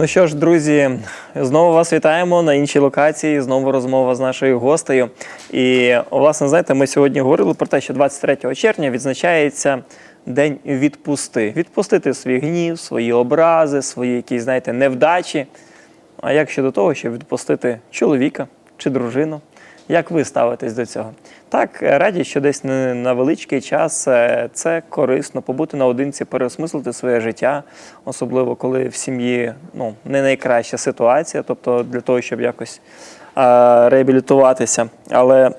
Ну що ж, друзі, знову вас вітаємо на іншій локації. Знову розмова з нашою гостею. І, власне, знаєте, ми сьогодні говорили про те, що 23 червня відзначається День відпусти. Відпустити свій гнів, свої образи, свої якісь, знаєте, невдачі. А як щодо того, щоб відпустити чоловіка чи дружину? Як ви ставитесь до цього? Так, е, раді, що десь на величкий час е, це корисно побути наодинці, переосмислити своє життя, особливо коли в сім'ї ну, не найкраща ситуація, тобто для того, щоб якось а, реабілітуватися. Але,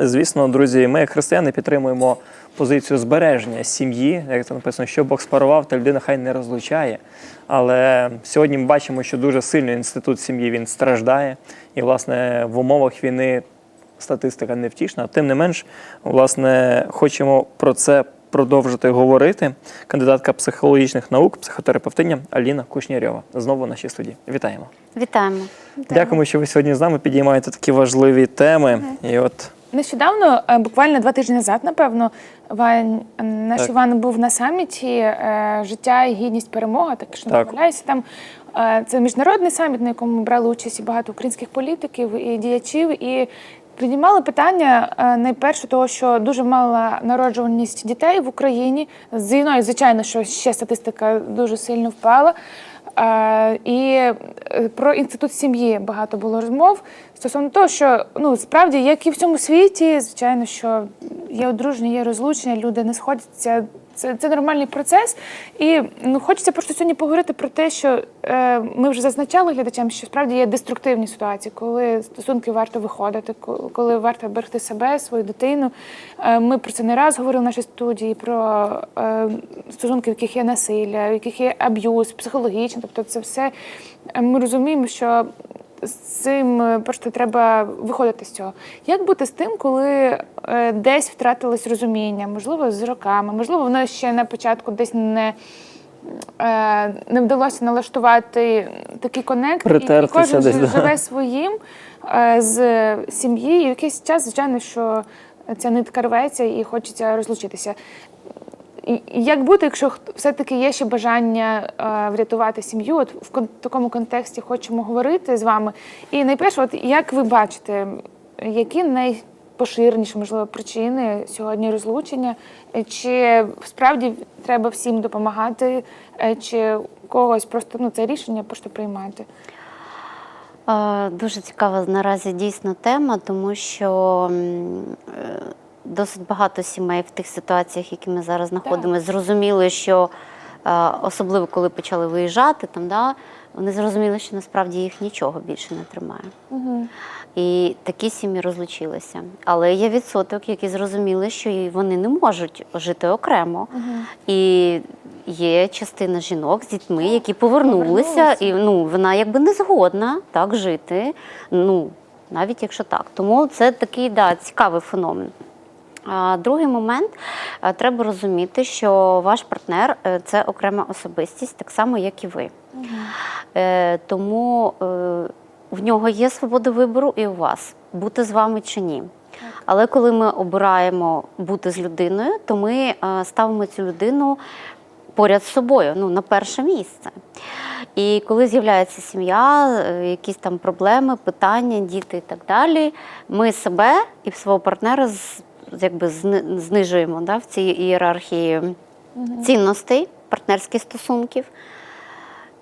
звісно, друзі, ми, як християни, підтримуємо позицію збереження сім'ї, як це написано, що Бог спарував, та людина хай не розлучає. Але сьогодні ми бачимо, що дуже сильно інститут сім'ї він страждає, і, власне, в умовах війни статистика невтішна. Тим не менш, власне, хочемо про це продовжити говорити. Кандидатка психологічних наук, психотерапевтиня Аліна Кушнірьова. Знову в нашій студії. Вітаємо. Вітаємо. Дякуємо, що ви сьогодні з нами підіймаєте такі важливі теми. І от Нещодавно, е, буквально два тижні назад, напевно, Вань, наш Так. Іван був на саміті е, Життя і гідність перемога, так що не помиляюся. Там е, це міжнародний саміт, на якому брали участь і багато українських політиків і діячів. І піднімали питання е, найперше того, що дуже мала народжуваність дітей в Україні. З війною, звичайно, що ще статистика дуже сильно впала. Е, І е, про інститут сім'ї багато було розмов стосовно того, що ну справді, як і в цьому світі, звичайно, що є одруження, є розлучення, люди не сходяться. Це, це нормальний процес. І ну хочеться просто сьогодні поговорити про те, що е, ми вже зазначали глядачам, що справді є деструктивні ситуації, коли стосунки варто виходити, коли варто берегти себе, свою дитину. Е, ми про це не раз говорили в нашій студії про е, стосунки, в яких є насилля, в яких є аб'юз, психологічний. Тобто, це все е, ми розуміємо, що з цим е, просто треба виходити з цього. Як бути з тим, коли е, десь втратилось розуміння, можливо, з роками, можливо, воно ще на початку десь не. е, Не вдалося налаштувати такий конект, і- і кожен десь, жи- да. живе своїм з сім'ї, і якийсь час, звичайно, що ця нитка рветься і хочеться розлучитися. Як бути, якщо все-таки є ще бажання е, врятувати сім'ю? От в такому контексті хочемо говорити з вами. І найперше, от як ви бачите, які найпоширеніші, можливо, причини сьогодні розлучення? Чи справді треба всім допомагати, е, чи когось просто ну, це рішення просто приймати? Е, Дуже цікава наразі дійсно тема, тому що досить багато сімей в тих ситуаціях, які ми зараз знаходимося, зрозуміли, що е, особливо коли почали виїжджати, там, да, вони зрозуміли, що насправді їх нічого більше не тримає. Угу. І такі сім'ї розлучилися. Але є відсоток, які зрозуміли, що вони не можуть жити окремо. І є частина жінок з дітьми, які повернулися, Повернулися. і ну вона якби не згодна так жити. Ну навіть якщо так. Тому це такий да, цікавий феномен. Другий момент е, треба розуміти, що ваш партнер е, це окрема особистість, так само, як і ви. Е, Тому в нього є свобода вибору і у вас бути з вами чи ні. Але коли ми обираємо бути з людиною, то ми ставимо цю людину поряд з собою, ну на перше місце. І коли з'являється сім'я, якісь там проблеми, питання, діти і так далі, ми себе і свого партнера якби знижуємо да, в цій ієрархії цінностей, партнерських стосунків.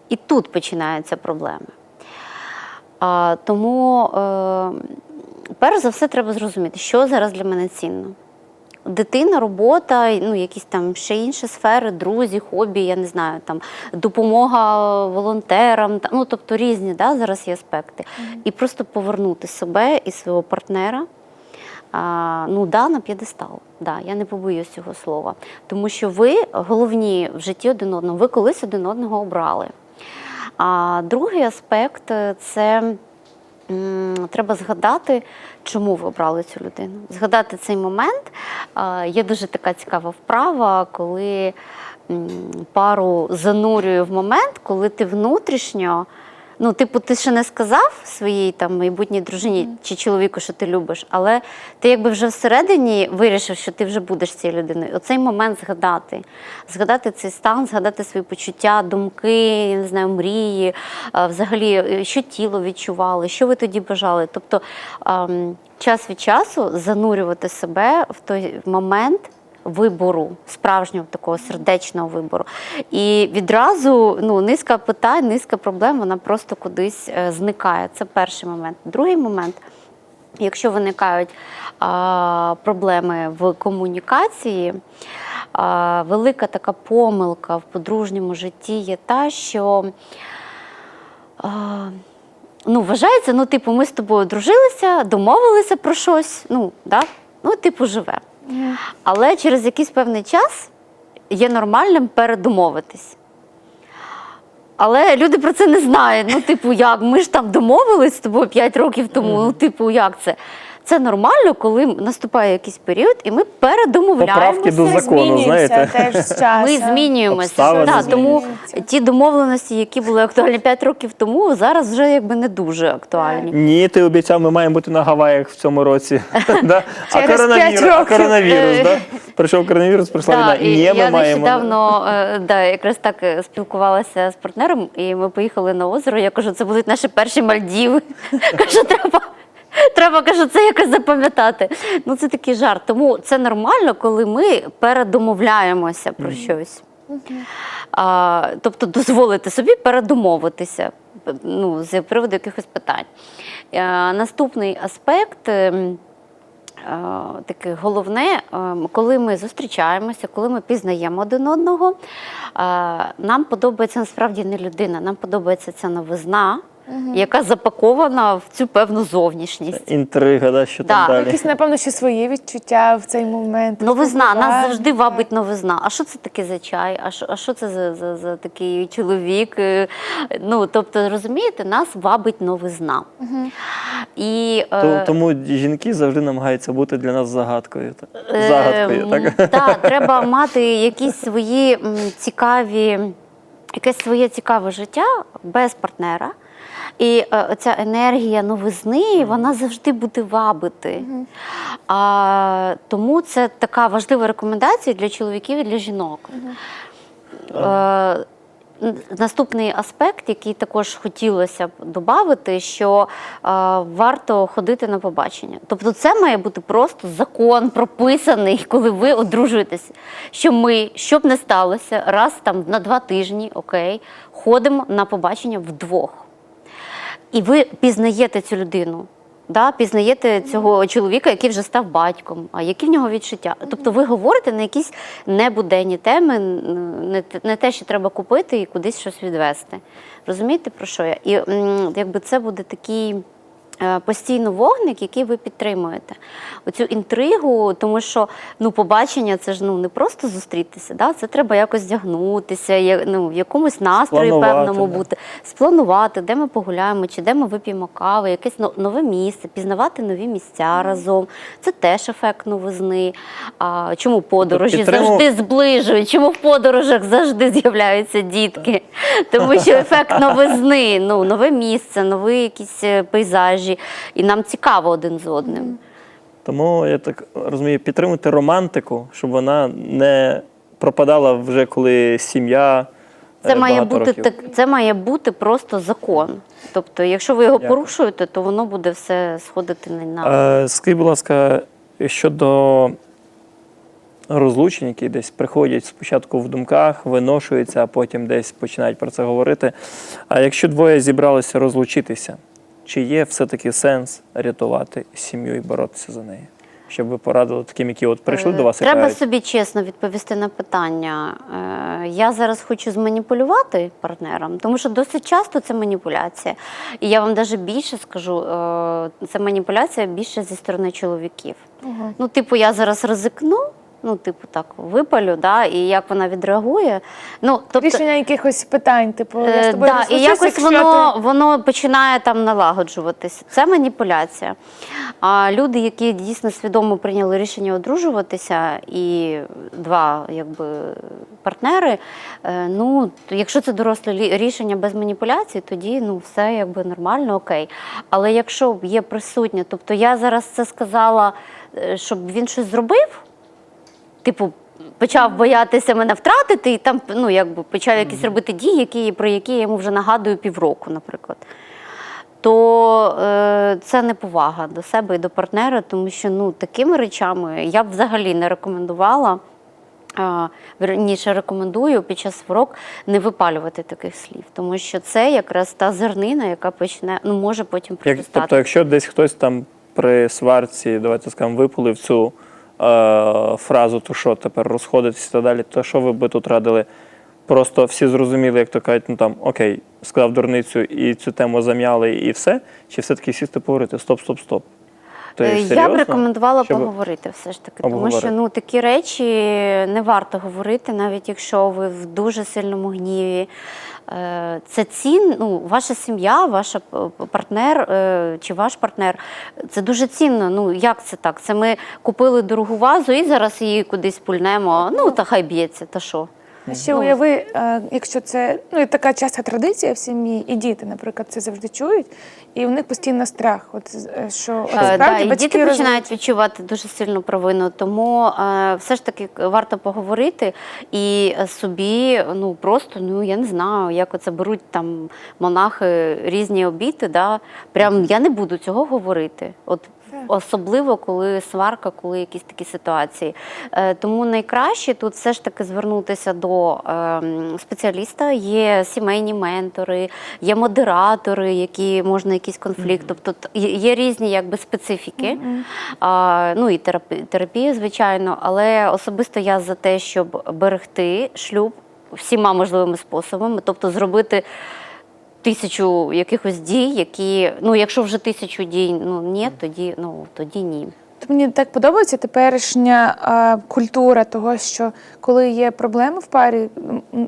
І тут починаються проблеми. А, тому, е, перш за все, треба зрозуміти, що зараз для мене цінно. Дитина, робота, ну якісь там ще інші сфери, друзі, хобі, я не знаю, там допомога волонтерам, ну тобто різні да, зараз є аспекти. І просто повернути себе і свого партнера. Ну да, на п'єдестал. Да, я не побоюсь цього слова. Тому що ви головні в житті один одного, ви колись один одного обрали. А другий аспект е, це треба згадати, чому ви обрали цю людину. Згадати цей момент. Є дуже така цікава вправа, коли пару занурює в момент, коли ти внутрішньо Ну, типу, ти ще не сказав своїй там майбутній дружині чи чоловіку, що ти любиш, але ти якби вже всередині вирішив, що ти вже будеш цією людиною. Оцей момент згадати, згадати цей стан, згадати свої почуття, думки, не знаю, мрії, взагалі, е, що тіло відчувало, що ви тоді бажали. Тобто ем, час від часу занурювати себе в той момент вибору, справжнього такого сердечного вибору. І відразу ну, низка питань, низка проблем, вона просто кудись е, зникає. Це перший момент. Другий момент. Якщо виникають а, проблеми в комунікації, а, велика така помилка в подружньому житті є та, що а, ну, вважається, ну, типу, ми з тобою дружилися, домовилися про щось, ну, да? ну типу, живе. Але через якийсь певний час є нормальним передомовитись. Але люди про це не знають. Ну, типу, як? Ми ж там домовились з тобою 5 років тому. Ну, типу, як це? Це нормально, коли наступає якийсь період, і ми передомовляємося. Поправки до закону, змінюється знаєте. теж з. Ми змінюємося. Да, тому ті домовленості, які були актуальні 5 років тому, зараз вже якби не дуже актуальні. Ні, ти обіцяв, ми маємо бути на Гаваях в цьому році. А коронавірус, да? Прийшов коронавірус, прийшла війна. Ні, ми я нещодавно е, да, якраз так е, спілкувалася з партнером, і ми поїхали на озеро. Я кажу, це будуть наші перші Мальдіви. Кажу, треба. Треба кажу, це якось запам'ятати. Ну це такий жарт. Тому це нормально, коли ми передомовляємося про щось. А, тобто дозволити собі передомовитися ну, з приводу якихось питань. А, наступний аспект. ем, таке головне, е, коли ми зустрічаємося, коли ми пізнаємо один одного, нам подобається насправді не людина, нам подобається ця новизна, яка запакована в цю певну зовнішність. Інтрига, да, що там Да. далі. Якісь, напевно, ще свої відчуття в цей момент. Новизна, нас завжди вабить новизна. А що це таке за чай? А що, а що це за, за, за такий чоловік? Е, Ну, тобто, розумієте, нас вабить новизна. І, е, Тому жінки завжди намагаються бути для нас загадкою. так. Е, Загадкою, так? Так, треба мати якісь свої цікаві, якесь своє цікаве життя без партнера. І е, оця енергія новизни, вона завжди буде вабити. А, тому це така важлива рекомендація для чоловіків і для жінок. Е, н- Наступний аспект, який також хотілося б додати, що е, варто ходити на побачення. Тобто, це має бути просто закон прописаний, коли ви одружуєтесь. Що ми, що б не сталося, раз там на два тижні, окей, ходимо на побачення вдвох. І ви пізнаєте цю людину. Да, пізнаєте цього чоловіка, який вже став батьком, а які в нього відчуття. Тобто ви говорите на якісь небуденні теми, не, те- що треба купити і кудись щось відвести. Розумієте, про що я? І якби це буде такий постійно вогник, який ви підтримуєте. Оцю інтригу, тому що ну, побачення це ж ну, не просто зустрітися, да? це треба якось вдягнутися, я- ну, в якомусь настрої певному да. бути, спланувати, де ми погуляємо, чи де ми вип'ємо кави, якесь нове місце, пізнавати нові місця разом. Це теж ефект новизни. А, чому подорожі підтриму- завжди зближують? Чому в подорожах завжди з'являються дітки? Тому що ефект новизни, ну, нове місце, нові якісь е, пейзажі, і нам цікаво один з одним. Тому я так розумію, підтримуйте романтику, щоб вона не пропадала вже коли сім'я. Це е, має бути років. так, це має бути просто закон. Тобто, якщо ви його Дякую. порушуєте, то воно буде все сходити на на. Е, Скажіть, будь ласка, щодо розлучень, які десь приходять спочатку в думках, виношуються, а потім десь починають про це говорити. А якщо двоє зібралися розлучитися, чи є все-таки сенс рятувати сім'ю і боротися за неї? Щоб ви порадили таким, які от прийшли Е, до вас і Треба кажуть, собі чесно відповісти на питання. Е, Я зараз хочу зманіпулювати партнером, тому що досить часто це маніпуляція. І я вам навіть більше скажу, е, це маніпуляція більше зі сторони чоловіків. Ну, типу, я зараз ризикну, ну, типу, так, випалю, да, і як вона відреагує. Ну, тобто, Рішення якихось питань, типу, я з Е, тобою да, не і якось воно, ти- воно починає там налагоджуватись. Це маніпуляція. А люди, які дійсно свідомо прийняли рішення одружуватися, і два якби, партнери, е, ну, якщо це доросле рішення без маніпуляцій, тоді ну, все якби нормально, окей. Але якщо є присутнє, тобто я зараз це сказала, е, щоб він щось зробив, типу, почав боятися мене втратити, і там ну, якби почав якісь робити дії, які, про які я йому вже нагадую півроку, наприклад. То е, це неповага до себе і до партнера, тому що ну, такими речами я б взагалі не рекомендувала. а, Вірніше рекомендую під час сварок не випалювати таких слів, тому що це якраз та зернина, яка почне, ну може потім Як, тобто, якщо десь хтось там при сварці, давайте скажемо, випулив цю е, фразу, то що тепер розходитися і так далі, то що ви би тут радили? Просто всі зрозуміли, як то кажуть, ну там окей, сказав дурницю і цю тему зам'яли, і все? Чи все-таки сісти поговорити? Стоп, стоп, стоп. То Е, Я б рекомендувала Щоб- поговорити все ж таки, тому що ну такі речі не варто говорити, навіть якщо ви в дуже сильному гніві. Е, Це цін, ну, ваша сім'я, ваш партнер е, чи ваш партнер. Це дуже цінно. Ну як це так? Це ми купили дорогу вазу і зараз її кудись пульнемо. Ну та хай б'ється, та що. А Ще уяви, е, якщо це ну, і така часта традиція в сім'ї, і діти, наприклад, це завжди чують, і в них постійно страх. От е, що от, Е, да, справді і батьки діти роз- починають відчувати дуже сильну провину. Тому е, все ж таки варто поговорити і собі, ну просто ну я не знаю, як оце беруть там монахи різні обіти. Да? Прям я не буду цього говорити. От Особливо, коли сварка, коли якісь такі ситуації. Е, тому найкраще тут все ж таки звернутися до ем, спеціаліста. Є сімейні ментори, є модератори, які можна якийсь конфлікт. Тобто є- різні якби специфіки. А, ну і терапі, терапія, звичайно. Але особисто я за те, щоб берегти шлюб всіма можливими способами, тобто зробити тисячу якихось дій, які, ну, якщо вже тисячу дій, ну ні, тоді, ну, тоді ні. Мені так подобається теперішня а, культура того, що коли є проблеми в парі,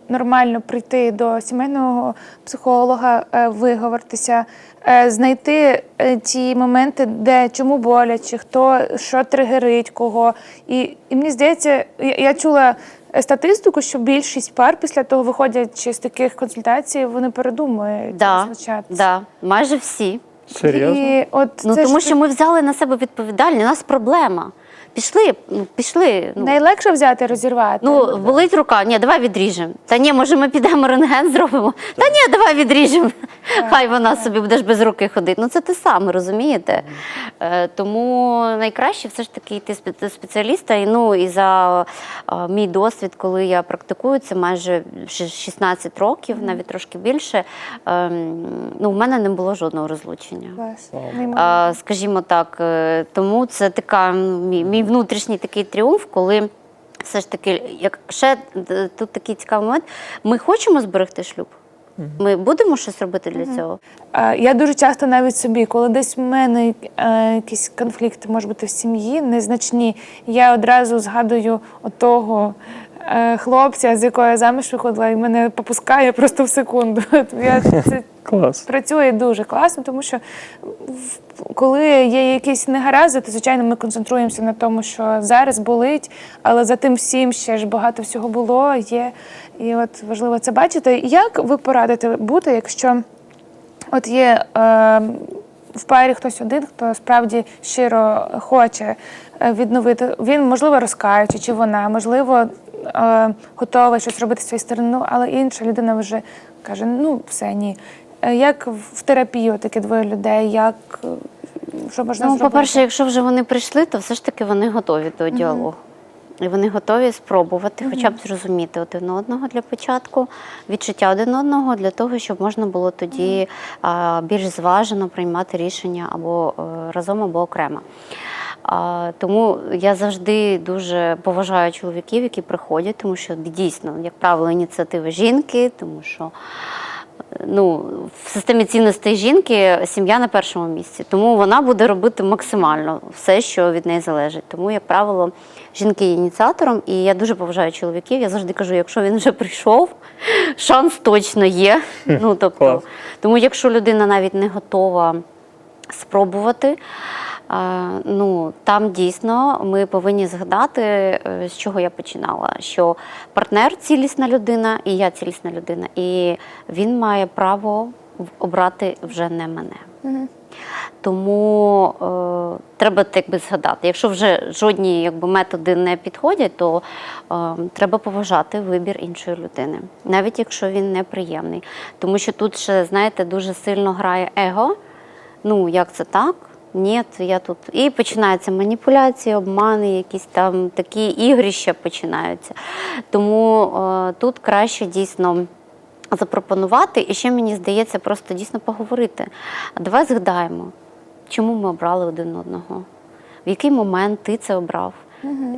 нормально прийти до сімейного психолога, е, виговоритися, е, знайти е, ті моменти, де чому боляче, хто що тригерить кого. І, і мені здається, я, я чула статистику, що більшість пар після того виходячи з таких консультацій, вони передумують Да, да, майже всі. Серйозно? І от Ну, це тому ж що ми взяли на себе відповідальність, у нас проблема. Пішли, ну, пішли. Ну, найлегше взяти розірвати. Ну, болить рука, ні, давай відріжемо. Та ні, може, ми підемо рентген зробимо. Та ні, давай відріжемо. Хай вона собі будеш без руки ходити. Ну це те саме, розумієте? Е, тому найкраще все ж таки йти до спеціаліста. І, ну, і за е, мій досвід, коли я практикую, це майже 16 років, навіть трошки більше. ем, ну, в мене не було жодного розлучення. Клас. Вау. Скажімо так, е, тому це така мій, мій внутрішній такий тріумф, коли все ж таки, як ще е, тут такий цікавий момент, ми хочемо зберегти шлюб. Ми будемо щось робити для цього. Я дуже часто навіть собі, коли десь в мене е, якісь конфлікти може бути в сім'ї, незначні, я одразу згадую отого е, хлопця, з якого я заміж виходила, і мене попускає просто в секунду. Я, це Клас. працює дуже класно, тому що коли є якісь негаразди, то звичайно ми концентруємося на тому, що зараз болить, але за тим всім ще ж багато всього було, є. І от важливо це бачити. Як ви порадите бути, якщо от є е, в парі хтось один, хто справді щиро хоче е, відновити, він можливо розкаючи, чи вона, можливо, е, готова щось робити з своєї сторони, ну, але інша людина вже каже: ну все ні. Е, Як в терапію таке двоє людей, як е, що можна Ну, зробити? по-перше, якщо вже вони прийшли, то все ж таки вони готові до діалогу. І вони готові спробувати, хоча б зрозуміти один одного для початку, відчуття один одного для того, щоб можна було тоді а, більш зважено приймати рішення або е, разом, або окремо. А, тому я завжди дуже поважаю чоловіків, які приходять, тому що дійсно, як правило, ініціатива жінки, тому що ну, в системі цінностей жінки сім'я на першому місці. Тому вона буде робити максимально все, що від неї залежить. Тому, як правило, жінки є ініціатором, і я дуже поважаю чоловіків. Я завжди кажу, якщо він вже прийшов, шанс точно є. Ну, тобто, тому якщо людина навіть не готова спробувати. Ну, там дійсно ми повинні згадати, е, з чого я починала. Що партнер цілісна людина, і я цілісна людина, і він має право обрати вже не мене. Тому е, треба так би згадати. Якщо вже жодні якби, методи не підходять, то е, треба поважати вибір іншої людини, навіть якщо він неприємний. Тому що тут ще, знаєте, дуже сильно грає его. Ну, як це так? Ні, я тут. І починаються маніпуляції, обмани, якісь там такі ігрища починаються. Тому е, тут краще дійсно запропонувати. І ще мені здається, просто дійсно поговорити. Давай згадаємо, чому ми обрали один одного, в який момент ти це обрав.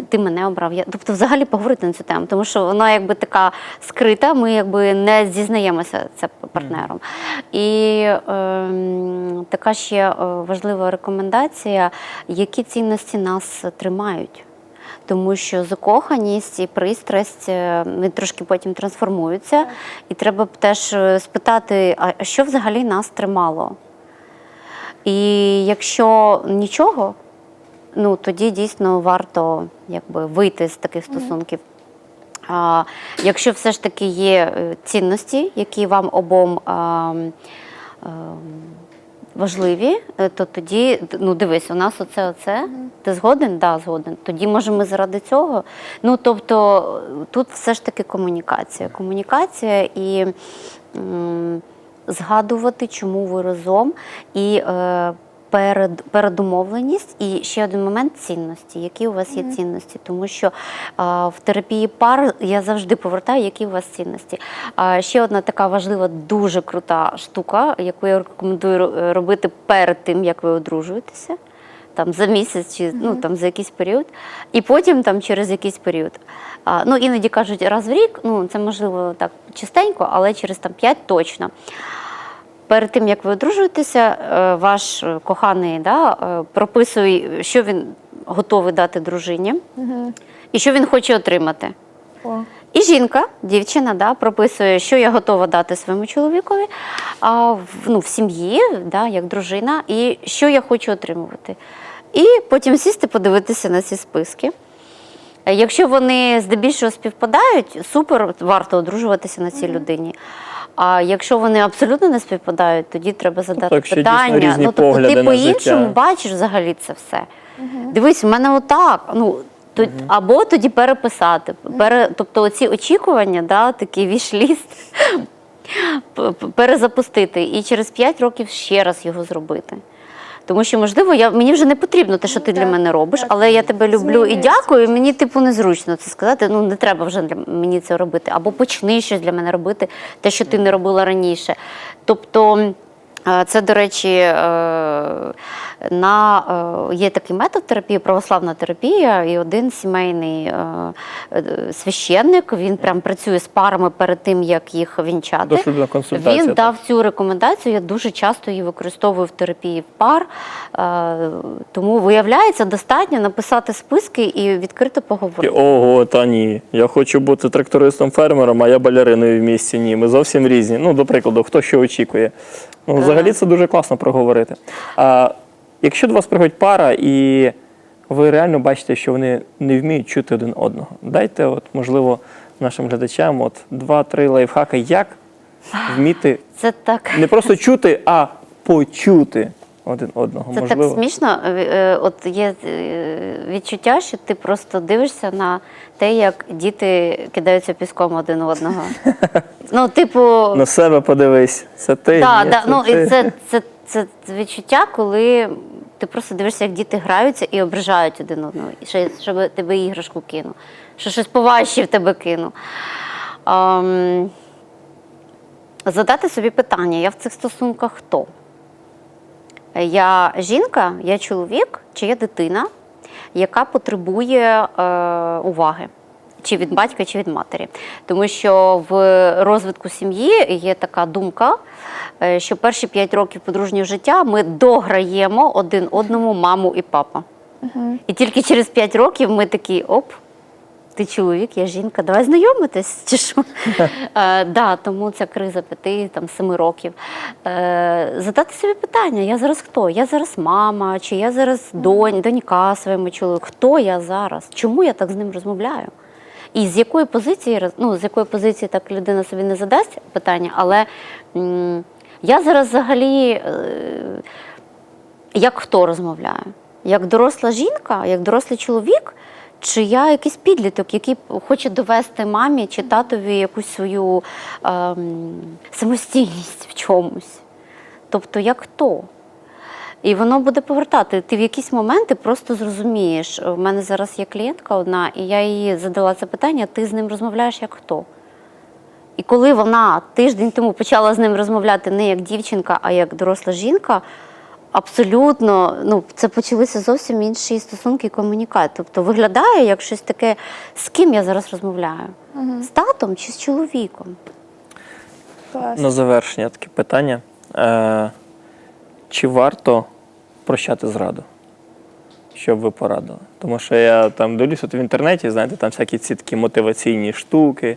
Ти мене обрав. Я, тобто, взагалі поговорити на цю тему, тому що вона якби така скрита, ми якби не зізнаємося це партнером. І ем, така ще е, важлива рекомендація, які цінності нас тримають. Тому що закоханість і пристрасть е, вони трошки потім трансформуються, і треба б теж е, спитати, а що взагалі нас тримало? І якщо нічого, ну тоді дійсно варто якби вийти з таких стосунків. А, якщо все ж таки є е, цінності, які вам обом а, ем, важливі, е, то тоді, ну дивись, у нас оце, оце. Ти згоден? Да, згоден. Тоді може ми заради цього. Ну тобто тут все ж таки комунікація. Комунікація і м, згадувати, чому ви разом, і е, перед, передумовленість, і ще один момент цінності. Які у вас є цінності? Тому що а, в терапії пар я завжди повертаю, які у вас цінності. А ще одна така важлива, дуже крута штука, яку я рекомендую робити перед тим, як ви одружуєтеся. Там за місяць чи ну там за якийсь період, і потім там через якийсь період. А, ну іноді кажуть раз в рік, ну це можливо так частенько, але через там 5 точно. Перед тим як ви одружуєтеся, е, ваш коханий да, е, прописує, що він готовий дати дружині, і що він хоче отримати. О. І жінка, дівчина, да, прописує, що я готова дати своєму чоловікові а, в, ну, в сім'ї, да, як дружина, і що я хочу отримувати. І потім сісти, подивитися на ці списки. Якщо вони здебільшого співпадають, супер, варто одружуватися на цій людині. А якщо вони абсолютно не співпадають, тоді треба задати ну, питання. ну, тобто ти по-іншому бачиш взагалі це все. Дивись, у мене отак. Ну, то, Або тоді переписати. Пере, тобто оці очікування, да, такий вішліст, перезапустити і через 5 років ще раз його зробити. Тому що, можливо, я, мені вже не потрібно те, що ти для мене робиш, але я тебе люблю і дякую. і Мені типу незручно це сказати. Ну не треба вже для мені це робити. Або почни щось для мене робити, те, що ти не робила раніше. Тобто. Е, Це, до речі, е, на, е, є такий метод терапії, православна терапія, і один сімейний священник, він прям працює з парами перед тим, як їх вінчати. Він так. дав цю рекомендацію. Я дуже часто її використовую в терапії пар. Тому виявляється, достатньо написати списки і відкрито поговорити. Ого, та ні. Я хочу бути трактористом-фермером, а я балериною в місті. Ні, ми зовсім різні. Ну, до прикладу, хто що очікує. Ну, взагалі це дуже класно проговорити. А якщо до вас приходить пара і ви реально бачите, що вони не вміють чути один одного, дайте, от, можливо, нашим глядачам от два-три лайфхаки, як вміти Це так. не просто чути, а почути один одного. Це можливо. так смішно. Е, е, От є е, відчуття, що ти просто дивишся на те, як діти кидаються піском один одного. Ну, типу, На себе подивись. Це ти. Да, ні, да, ну, ти. і це, це, це відчуття, коли ти просто дивишся, як діти граються і ображають один одного, і ще, щоб тебе іграшку кину, що щось поважче в тебе кину. Ем, задати собі питання: я в цих стосунках хто? Я жінка, я чоловік чи я дитина, яка потребує е, уваги. Чи від батька, чи від матері. Тому що в розвитку сім'ї є така думка, е, що перші 5 років подружнього життя ми дограємо один одному маму і папа. І тільки через 5 років ми такі оп. Ти чоловік, я жінка, давай знайомитись, чи що? е, да, тому ця криза п'яти, там, семи років. Е, задати собі питання: я зараз хто? Я зараз мама, чи я зараз донь, донька своєму чоловіку? Хто я зараз? Чому я так з ним розмовляю? І з якої позиції, ну, з якої позиції так людина собі не задасть питання, але м, я зараз взагалі е, як хто розмовляє? Як доросла жінка, як дорослий чоловік, чи я якийсь підліток, який хоче довести мамі чи татові якусь свою ем, самостійність в чомусь? Тобто, як хто? І воно буде повертати. Ти в якісь моменти просто зрозумієш. У мене зараз є клієнтка одна, і я їй задала це питання: ти з ним розмовляєш як хто? І коли вона тиждень тому почала з ним розмовляти не як дівчинка, а як доросла жінка, абсолютно ну, це почалися зовсім інші стосунки і комунікація. Тобто виглядає як щось таке, з ким я зараз розмовляю? З татом чи з чоловіком? Клас. На завершення таке питання. Е, чи варто прощати зраду? Що б ви порадили? Тому що я там дивлюсь от в інтернеті, знаєте, там всякі ці такі мотиваційні штуки,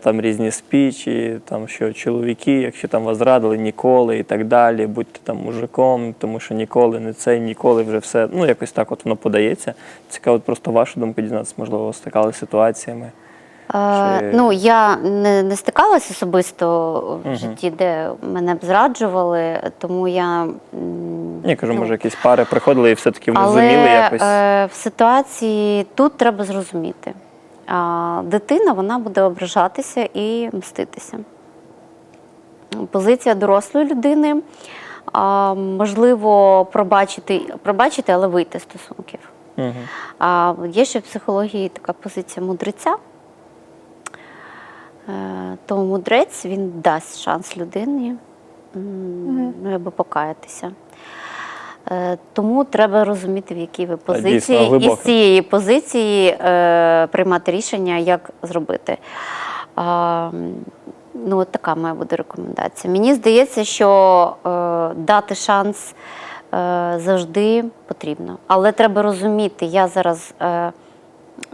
там різні спічі, там що чоловіки, якщо там вас зрадили, ніколи і так далі, будьте там мужиком, тому що ніколи не це, ніколи вже все. Ну, якось так от воно подається. Цікаво просто вашу думку дізнатися, можливо, ви стикалися з ситуаціями. Е, Чи- Ну, я не, не стикалася особисто в житті, де мене б зраджували, тому я. Я кажу, ну, може, якісь пари приходили і все-таки вони Але зуміли якось. е, в ситуації тут треба зрозуміти. А, дитина вона буде ображатися і мститися. Позиція дорослої людини а, можливо пробачити, пробачити, але вийти з стосунків. А є ще в психології така позиція мудреця. Е, То мудрець він дасть шанс людині м, ну, якби покаятися. Е, Тому треба розуміти, в якій ви дійсно, позиції, і з цієї позиції е, приймати рішення, як зробити. М, ну, от така має бути рекомендація. Мені здається, що е, дати шанс е, завжди потрібно. Але треба розуміти, я зараз е,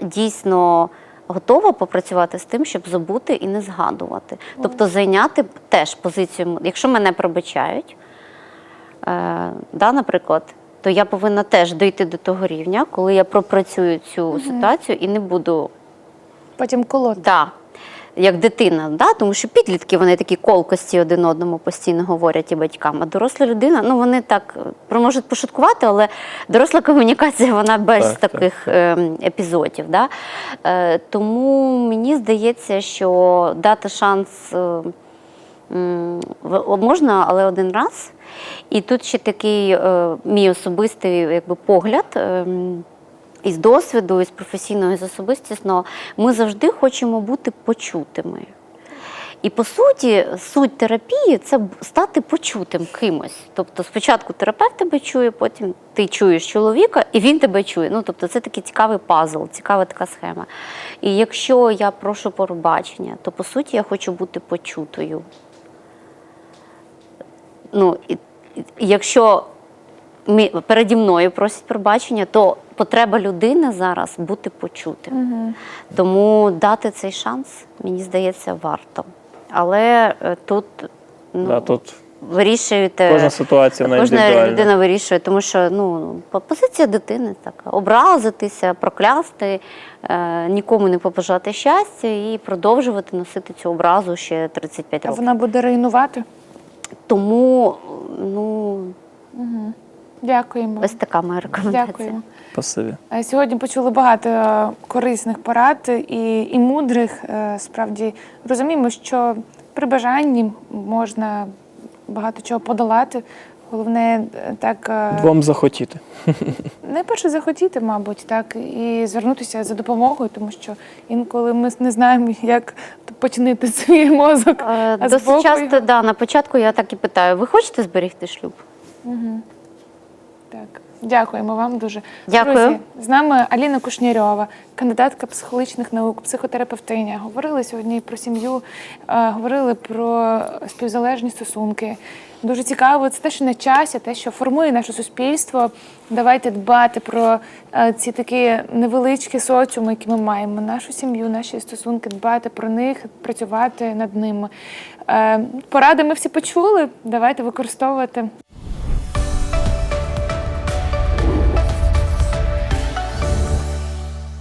дійсно готова попрацювати з тим, щоб забути і не згадувати. Тобто зайняти теж позицію, якщо мене пробачають, е, да, наприклад, то я повинна теж дійти до того рівня, коли я пропрацюю цю ситуацію і не буду Потім колоти. Да. Як дитина, да? тому що підлітки вони такі колкості один одному постійно говорять і батькам. А доросла людина, ну вони так е, можуть пошуткувати, але доросла комунікація вона без Так, так, таких ем, епізодів. Да? Е, тому мені здається, що дати шанс е, можна, але один раз. І тут ще такий е, мій особистий якби, погляд. ем, із досвіду, із професійного, із особистісного, ми завжди хочемо бути почутими. І по суті, суть терапії це стати почутим кимось. Тобто, спочатку терапевт тебе чує, потім ти чуєш чоловіка, і він тебе чує. Ну, тобто, це такий цікавий пазл, цікава така схема. І якщо я прошу пробачення, то по суті я хочу бути почутою. Ну, і, і- якщо мі- переді мною просять пробачення, то потреба людини зараз бути почутим. Тому дати цей шанс, мені здається, варто. Але е, тут, ну, Да, тут вирішуєте. кожна ситуація вона Кожна людина вирішує, тому що ну позиція дитини така образитися, проклясти, е, нікому не побажати щастя і продовжувати носити цю образу ще 35 А вона буде руйнувати. Тому ну Дякуємо. ось така моя рекомендація. Дякуємо. Спасибі. Е, Сьогодні почули багато корисних порад і, і мудрих. Е, Справді розуміємо, що при бажанні можна багато чого подолати. Головне е, так е, Вам захотіти. найперше захотіти, мабуть, так і звернутися за допомогою, тому що інколи ми не знаємо, як починити свій мозок. Е, а Досить збоку часто да, на початку я так і питаю: ви хочете зберегти шлюб? Так. Дякуємо вам дуже. Дякую. Друзі, з нами Аліна Кушнірьова, кандидатка психологічних наук, психотерапевтиня. Говорили сьогодні про сім'ю, е, говорили про співзалежні стосунки. Дуже цікаво, це те, що на часі, те, що формує наше суспільство. Давайте дбати про е, ці такі невеличкі соціуми, які ми маємо, нашу сім'ю, наші стосунки, дбати про них, працювати над ними. Е, Поради ми всі почули. Давайте використовувати